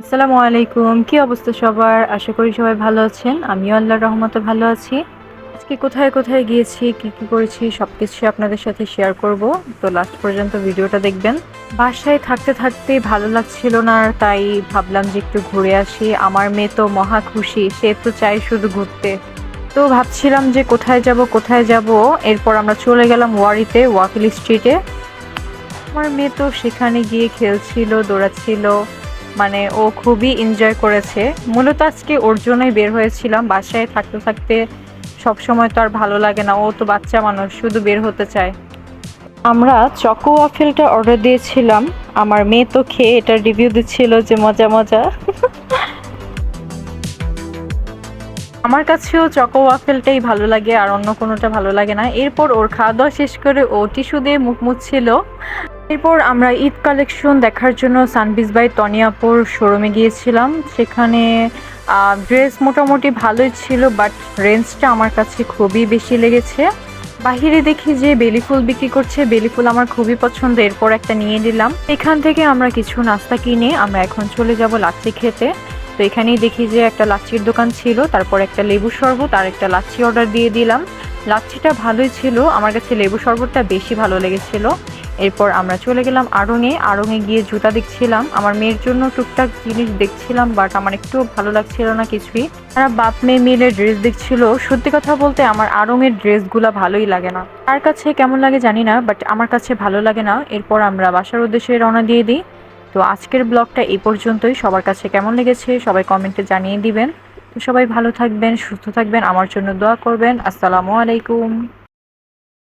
আসসালামু আলাইকুম। কি অবস্থা সবার? আশা করি সবাই ভালো আছেন। আমিও আল্লাহর রহমতে ভালো আছি। আজকে কোথায় কোথায় গিয়েছি, কি কি করেছি সব কিছু আপনাদের সাথে শেয়ার করব। তো লাস্ট পর্যন্ত ভিডিওটা দেখবেন। বাসায় থাকতে থাকতে ভালো লাগছিল না তাই ভাবলাম যে একটু ঘুরে আসি। আমার মেয়ে তো মহা খুশি, সে তো চাই শুধু ঘুরতে। তো ভাবছিলাম যে কোথায় যাব কোথায় যাব? এরপর আমরা চলে গেলাম ওয়ারিতে, ওয়াকিল স্ট্রিটে। আমার মেয়ে তো সেখানে গিয়ে খেলছিল, দৌড়াচ্ছিল। মানে ও খুবই এনজয় করেছে। মূলত আজকে ওর জন্যই বের হয়েছিলাম, বাসায় থাকতে থাকতে সব সময় তো আর ভালো লাগে না, ও তো বাচ্চা মানুষ, শুধু বের হতে চায়। আমরা চকো ওয়াফেলটা অর্ডার দিয়েছিলাম, আমার মেয়ে তো খেয়ে এটা রিভিউ দিচ্ছিল যে মজা মজা। আমার কাছেও চকো ওয়াফেলটাই ভালো লাগে আর অন্য কোনোটা ভালো লাগে না। এরপর ওর খাওয়া দাওয়া শেষ করে ও টিস্যু দিয়ে মুখ মুছছিল। এরপর আমরা ঈদ কালেকশন দেখার জন্য সানবিজ বাই তনিয়াপুর শোরুমে গিয়েছিলাম। সেখানে ড্রেস মোটামুটি ভালোই ছিল, বাট রেঞ্জটা আমার কাছে খুবই বেশি লেগেছে। বাহিরে দেখি যে বেলি ফুল বিক্রি করছে, বেলি ফুল আমার খুবই পছন্দ, এরপর একটা নিয়ে নিলাম। এখান থেকে আমরা কিছু নাস্তা কিনে আমরা এখন চলে যাব লাচ্ছি খেতে। তো এখানেই দেখি যে একটা লাচ্ছির দোকান ছিল, তারপর একটা লেবু শরবত আর একটা লাচ্ছি অর্ডার দিয়ে দিলাম। লাচ্ছিটা ভালোই ছিল, আমার কাছে লেবু শরবতটা বেশি ভালো লেগেছিল। এরপর আমরা চলে গেলাম আড়ংয়ে আড়ংয়ে গিয়ে জুতা দেখছিলাম। আমার মেয়ের জন্য টুকটাক জিনিস দেখছিলাম বাট আমার একটু ভালো লাগছিল না কিছুই। তারা বাপ মেয়ে মিলে ড্রেস দেখছিল। সত্যি কথা বলতে আমার আড়ংয়ের ড্রেসগুলো ভালোই লাগে না। তার কাছে কেমন লাগে জানি না বাট আমার কাছে ভালো লাগে না। এরপর আমরা বাসার উদ্দেশ্যে রওনা দিয়ে দিই। তো আজকের ব্লগটা এই পর্যন্তই। সবার কাছে কেমন লেগেছে সবাই কমেন্টে জানিয়ে দিবেন। তো সবাই ভালো থাকবেন, সুস্থ থাকবেন। আমার জন্য দোয়া করবেন। আসসালামু আলাইকুম।